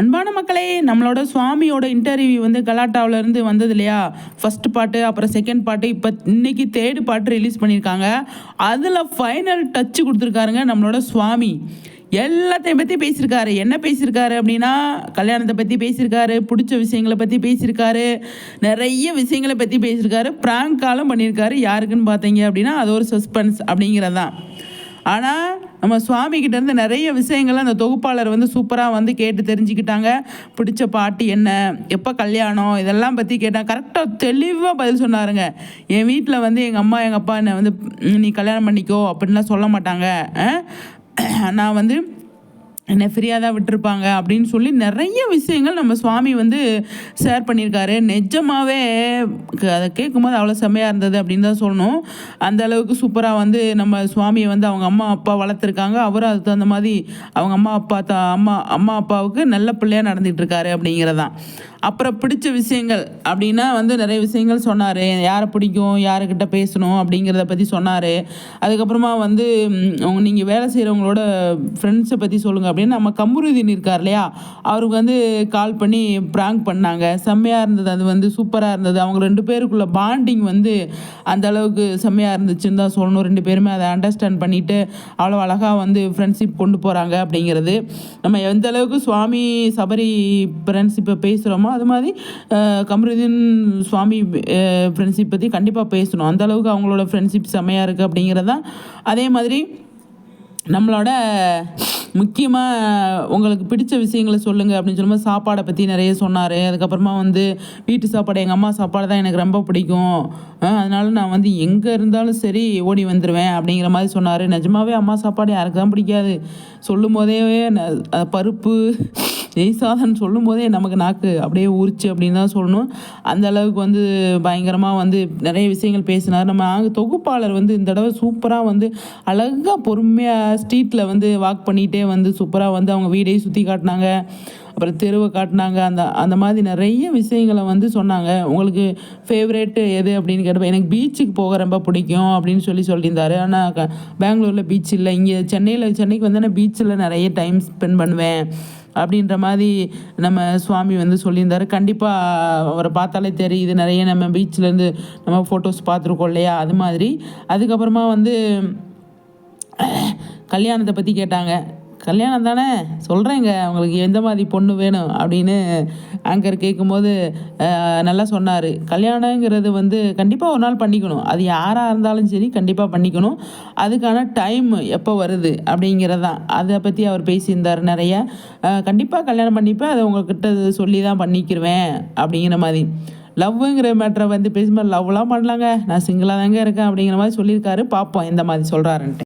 அன்பான மக்களே நம்மளோட சுவாமியோட இன்டர்வியூ வந்து கலாட்டாவிலேருந்து வந்தது இல்லையா? ஃபர்ஸ்ட் பாட்டு அப்புறம் செகண்ட் பாட்டு இப்போ இன்னைக்கு தேர்டு பாட்டு ரிலீஸ் பண்ணியிருக்காங்க. அதில் ஃபைனல் டச்சு கொடுத்துருக்காருங்க நம்மளோட சுவாமி. எல்லாத்தையும் பற்றி பேசியிருக்காரு. என்ன பேசியிருக்காரு அப்படின்னா கல்யாணத்தை பற்றி பேசியிருக்காரு பிடிச்ச விஷயங்களை பற்றி பேசியிருக்காரு நிறைய விஷயங்களை பற்றி பேசியிருக்காரு. ப்ராங்க் காலம் பண்ணியிருக்காரு. யாருக்குன்னு பார்த்தீங்க அப்படின்னா அது ஒரு சஸ்பென்ஸ் அப்படிங்கிறது தான் ஆனால் நம்ம சுவாமிகிட்டேருந்து நிறைய விஷயங்களை அந்த தொகுப்பாளர் வந்து சூப்பராக வந்து கேட்டு தெரிஞ்சுக்கிட்டாங்க. பிடிச்ச பாட்டு என்ன? எப்போ கல்யாணம்? இதெல்லாம் பற்றி கேட்டால் கரெக்டாக தெளிவாக பதில் சொன்னாருங்க. என் வீட்டில் வந்து எங்கள் அம்மா எங்கள் அப்பா என்னை வந்து நீ கல்யாணம் பண்ணிக்கோ அப்படின்லாம் சொல்ல மாட்டாங்க. நான் வந்து என்னை ஃப்ரீயாக தான் விட்டுருப்பாங்க அப்படின்னு சொல்லி நிறைய விஷயங்கள் நம்ம சுவாமி வந்து ஷேர் பண்ணியிருக்காரு. நிஜமாகவே அதை கேட்கும்போது அவ்வளோ செம்மையாக இருந்தது அப்படின்னு தான் சொல்லணும். அந்த அளவுக்கு சூப்பராக வந்து நம்ம சுவாமியை வந்து அவங்க அம்மா அப்பா வளர்த்துருக்காங்க. அவரும் அதுக்கு தகுந்த மாதிரி அவங்க அம்மா அப்பா த அம்மா அம்மா அப்பாவுக்கு நல்ல பிள்ளையாக நடந்துகிட்ருக்காரு அப்படிங்கிறதான். அப்புறம் பிடிச்ச விஷயங்கள் அப்படின்னா வந்து நிறைய விஷயங்கள் சொன்னார். யாரை பிடிக்கும் யாருக்கிட்ட பேசணும் அப்படிங்கிறத பற்றி சொன்னார். அதுக்கப்புறமா வந்து நீங்கள் வேலை செய்கிறவங்களோட ஃப்ரெண்ட்ஸை பற்றி சொல்லுங்கள் அப்படின்னு நம்ம கம்புருதீன் இருக்கார் இல்லையா? அவருக்கு வந்து கால் பண்ணி ப்ராங்க் பண்ணாங்க. செம்மையாக இருந்தது. அது வந்து சூப்பராக இருந்தது. அவங்க ரெண்டு பேருக்குள்ள பாண்டிங் வந்து அந்த அளவுக்கு செம்மையாக இருந்துச்சுன்னு தான் சொல்லணும். ரெண்டு பேருமே அதை அண்டர்ஸ்டாண்ட் பண்ணிட்டு அவ்வளோ அழகாக வந்து ஃப்ரெண்ட்ஷிப் கொண்டு போகிறாங்க அப்படிங்கிறது. நம்ம எந்த அளவுக்கு சுவாமி சபரி ஃப்ரெண்ட்ஷிப்பை பேசுகிறோமோ அது மாதிரி அஹ், கமருதீன் சுவாமி ஃப்ரெண்ட்ஷிப் பற்றி கண்டிப்பாக பேசணும். அந்த அளவுக்கு அவங்களோட ஃப்ரெண்ட்ஷிப் செம்மையாக இருக்குது அப்படிங்கிறது தான் அதே மாதிரி நம்மளோட முக்கியமாக உங்களுக்கு பிடிச்ச விஷயங்களை சொல்லுங்கள் அப்படின்னு சொல்லும்போது சாப்பாடை பற்றி நிறைய சொன்னார். அதுக்கப்புறமா வந்து வீட்டு சாப்பாடு எங்கள் அம்மா சாப்பாடு தான் எனக்கு ரொம்ப பிடிக்கும். அதனால நான் வந்து எங்கே இருந்தாலும் சரி ஓடி வந்துடுவேன் அப்படிங்கிற மாதிரி சொன்னார். நிஜமாவே அம்மா சாப்பாடு யாருக்கு தான் பிடிக்காது. சொல்லும் போதே ந- பருப்பு நெய் சொல்லும்போதே சொல்லும் போதே நமக்கு நாக்கு அப்படியே ஊறிச்சு அப்படின்னு தான் சொல்லணும். அந்த அளவுக்கு வந்து பயங்கரமாக வந்து நிறைய விஷயங்கள் பேசினார். நம்ம அங்கே தொகுப்பாளர் வந்து இந்த தடவை சூப்பராக வந்து அழகாக பொறுமையாக ஸ்ட்ரீட்டில் வந்து வாக் பண்ணிகிட்டே வந்து சூப்பராக வந்து அவங்க வீடையும் சுற்றி காட்டினாங்க. அப்புறம் தெருவை காட்டினாங்க. அந்த அந்த மாதிரி நிறைய விஷயங்களை வந்து சொன்னாங்க. உங்களுக்கு ஃபேவரேட்டு எது அப்படின்னு கேட்டப்ப எனக்கு பீச்சுக்கு போக ரொம்ப பிடிக்கும் அப்படின்னு சொல்லி சொல்லியிருந்தாரு. ஆனால் க பெங்களூரில் பீச் இல்லை. இங்கே சென்னையில் சென்னைக்கு வந்தேன்னா பீச்சில் நிறைய டைம் ஸ்பெண்ட் பண்ணுவேன். அப்படின்ற மாதிரி நம்ம சுவாமி வந்து சொல்லியிருந்தாரு. கண்டிப்பாக அவரை பார்த்தாலே தெரியுது நிறைய நம்ம பீச்லேருந்து நம்ம ஃபோட்டோஸ் பார்த்துருக்கோம் இல்லையா? அது மாதிரி. அதுக்கப்புறமா வந்து கல்யாணத்தை பற்றி கேட்டாங்க. கல்யாணம் தானே? சொல்கிறேங்க உங்களுக்கு எந்த மாதிரி பொண்ணு வேணும் அப்படின்னு ஆங்கர் கேட்கும்போது நல்லா சொன்னார். கல்யாணங்கிறது வந்து கண்டிப்பாக ஒரு நாள் பண்ணிக்கணும். அது யாராக இருந்தாலும் சரி கண்டிப்பாக பண்ணிக்கணும். அதுக்கான டைம் எப்போ வருது அப்படிங்கிறது. தான் அதை பற்றி அவர் பேசியிருந்தார் நிறைய. கண்டிப்பாக கல்யாணம் பண்ணிப்பேன் அதை உங்கள்கிட்ட சொல்லி தான் பண்ணிக்கிருவேன் அப்படிங்கிற மாதிரி. லவ்வுங்கிற மேட்ரை வந்து பேசும்போது லவ்லாம் பண்ணலாங்க. நான் சிங்கிளாக தாங்க இருக்கேன் அப்படிங்கிற மாதிரி சொல்லியிருக்காரு. பார்ப்போம் எந்த மாதிரி சொல்கிறாருன்ட்டு